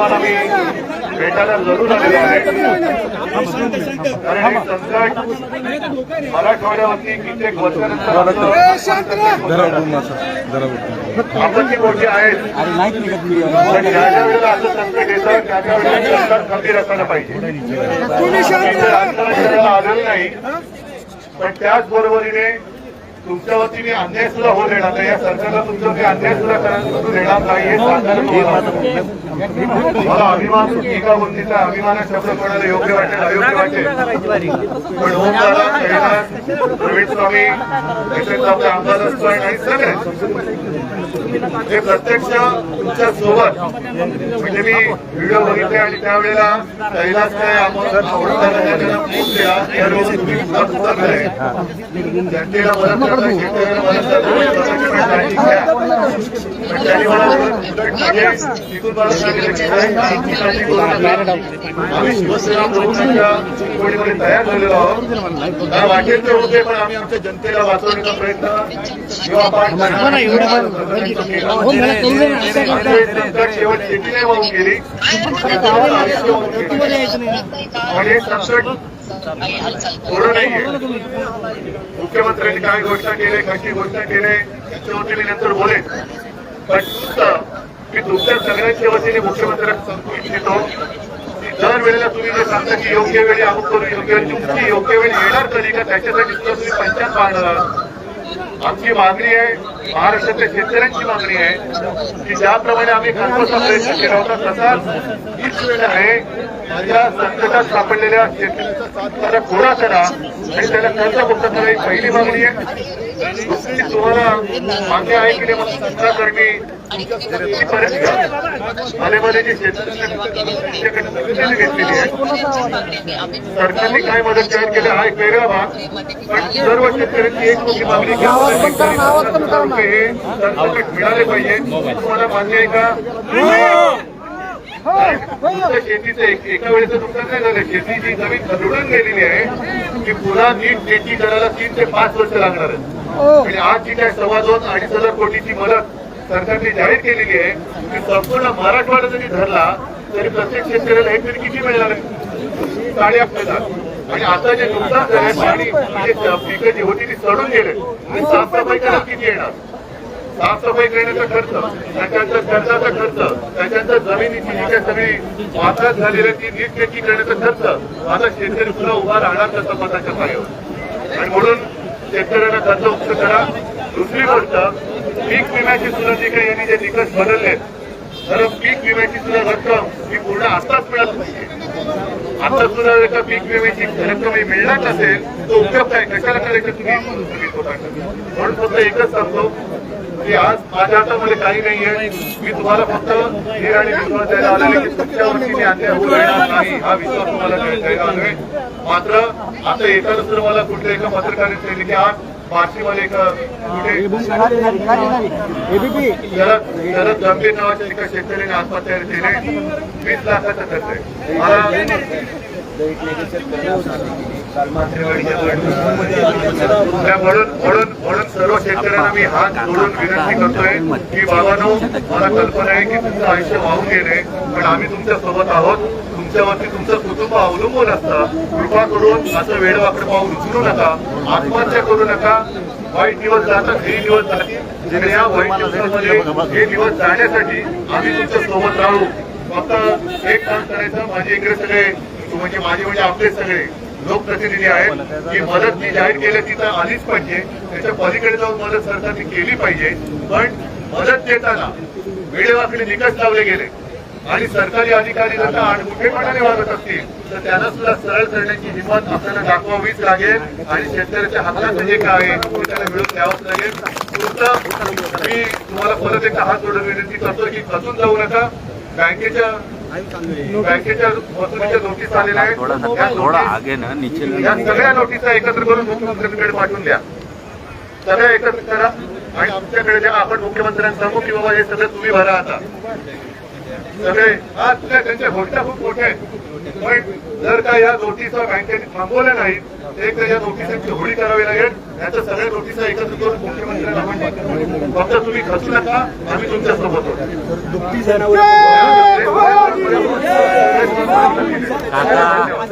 तुम्हाला मी भेटायला जरूर आलेलो आहे. कारण संकट मराठवाड्यावरती कित्येक वर्षानंतर आपण जी गोष्टी आहेत पण ज्या ज्या वेळेला असं संकट येतं त्या त्या वेळेला सरकार खंबीर असायला पाहिजे. करायला आलेलं नाही पण त्याच बरोबरीने तुमच्यावरती मी अन्याय सुद्धा होऊ देणार नाही. या सरकारला तुमच्यावरती अन्याय सुद्धा करायला देणार नाही हे सांगायला मला अभिमान एका गोष्टीचा अभिमान शब्द कोणाला योग्य वाटेल अयोग्य वाटेल पण हो, ओम दादा प्रवीण स्वामी तसेच आपले आमदार असतो आणि सगळे. हे प्रत्यक्ष तुमच्यासोबत म्हणजे मी व्हिडिओ बघितले आणि त्यावेळेला कैलास काय आपण आवडताना त्याला फोन केला त्यावेळेला तुम्ही मत उतरलंय जनतेला मला उलट म्हणजे तिथून आम्ही शिवसेना प्रमुखांच्या तयार झालेलो आहोत काय वाटेल ते होते पण आम्ही आमच्या जनतेला वाचवण्याचा प्रयत्न किंवा शेवट वाहून गेली. आणि संकट थोडं नाहीये मुख्यमंत्र्यांनी काय घोषणा केली कशी घोषणा केली त्याच्यावरती मी नंतर बोलेन पण मी तुमच्या सगळ्यांच्या वतीने मुख्यमंत्र्यांना सांगू इच्छितो की दर वेळेला तुम्ही जे सांगता की योग्य वेळी अमुक करू योग्य वेळी तुमची योग्य वेळ येणार कधी का त्याच्यासाठी सुद्धा तुम्ही पंचायत पाहणार आहात आमची मागणी आहे महाराष्ट्रातल्या शेतकऱ्यांची मागणी आहे की ज्याप्रमाणे आम्ही घरपोचा प्रयत्न केला होता तसाच हीच वेळ आहे. या संकटात सापडलेल्या शेतकऱ्याचा सातबारा करा आणि त्याला कर्जमुक्त करा ही पहिली मागणी आहे. तुम्हाला मागे आहे मग नाही मध्ये करणे आहे. सरकारने काय मदत जाहीर केली हा एक वेगळा भाग. पण सर्व शेतकऱ्यांची एक मोठी मागणी हे मिळाले पाहिजे. तुम्हाला मान्य आहे का? तुमच्या शेतीचं एक- एका वेळेचं नुकसान नाही झालं. शेतीची जमीन खरडून गेलेली आहे की पुन्हा नीट शेती करायला तीन ते पाच वर्ष लागणार आहेत. आणि आज जी काय सव्वा दोन अडीच हजार कोटीची मदत सरकारने जाहीर केलेली आहे की संपूर्ण मराठवाडा जरी धरला तरी प्रत्येक शेतकऱ्याला हेक्टरी किती मिळणार आहे? साडेआठ हजार आणि आता जे नुकसान झालंय पाणी म्हणजे पिकं जी होती ती चढून गेले आणि साफसफाई करायला किती येणार? साफसफाई करण्याचा खर्च त्याच्यानंतर खर्चाचा खर्च त्याच्यानंतर जमिनीची जी काही सगळी वापरात झालेली ती नीटनेटकी करण्याचा खर्च आता शेतकरी पुन्हा उभा राहणार त्या मताच्या पायावर. आणि म्हणून शेतकऱ्यांना कर्ज मुक्त करा. दुसरी गोष्ट पीक विम्याची सुद्धा जे काही यांनी जे निकष बदलले तर पीक विम्याची सुद्धा रक्कम ही पूर्ण आताच मिळत नाही आता सुद्धा जर का पीक विम्याची रक्कम ही मिळणार नसेल तो उपयोग काय कशाला करायचं तुम्ही? म्हणून फक्त एकच सांगतो की आज माझ्या हातामध्ये काही नाही आहे. मी तुम्हाला फक्त हे आणि विश्वास द्यायला आलेले की तुमच्या वतीने अन्याय होऊ देणार नाही हा विश्वास तुम्हाला द्यायला आलोय मात्र आता एका दुसरं मला कुठल्या एका पत्रकाराने सांगितले की आज बार्शीमध्ये एका शरद गंभीर नावाच्या एका शेतकऱ्याने आत्महत्या केली वीस लाखाचा खर्च आहे मला म्हणून म्हणून म्हणून सर्व शेतकऱ्यांना मी हात जोडून विनंती करतोय की बाबानो मला कल्पना आहे की तुमचं आयुष्य वाहून गेले पण आम्ही तुमच्यासोबत आहोत तुमच्यावरती तुमचं कुटुंब अवलंबून असतं. कृपा करून असं वेळवाकडे पाहून उचलू नका. आत्महत्या करू नका. वाईट दिवस जातात हे दिवस जातील. या वाईट दिवसामध्ये हे दिवस जाण्यासाठी आम्ही तुमच्यासोबत राहू. फक्त एक काम करायचं माझे इकडे सगळे म्हणजे माझे म्हणजे आपले सगळे लोकप्रतिनिधी आहेत. की मदत जी जाहीर केली तिथं आलीच पाहिजे. त्याच्या पलीकडे जाऊन मदत सरकारने केली पाहिजे. पण मदत देताना वेळेवाकडे निकष लावले गेले. आणि सरकारी अधिकारी जर का आडमुठेपणाने वागत असतील तर त्यांना सुद्धा सरळ करण्याची हिंमत आपल्याला दाखवावीच लागेल आणि शेतकऱ्याच्या हक्काचं जे काय आहे ते त्याला मिळून द्यावंच लागेल. मी तुम्हाला परत एकदा हात जोडून विनंती करतो की खचून जाऊ नका. बँकेच्या बँकेच्या वसुलीच्या नोटीस आलेल्या आहेत. या सगळ्या नोटिसा एकत्र करून मुख्यमंत्र्यांकडे पाठवून द्या. सगळ्या एकत्र करा. आणि आमच्याकडे ज्या आपण मुख्यमंत्र्यांना सांगू की बाबा हे सगळं तुम्ही भरा आता. सगळे आज त्या त्यांच्या घोषणा खूप मोठ्या आहेत. पण जर का या नोटिसा बँकेने थांबवल्या नाहीत तर एक तर या नोटिसांची होळी करावी लागेल. याच्या सगळ्या नोटिसा एकत्र करून मुख्यमंत्र्यांना पाठवू. फक्त तुम्ही खचू नका आम्ही तुमच्यासोबत आहोत धन्यवाद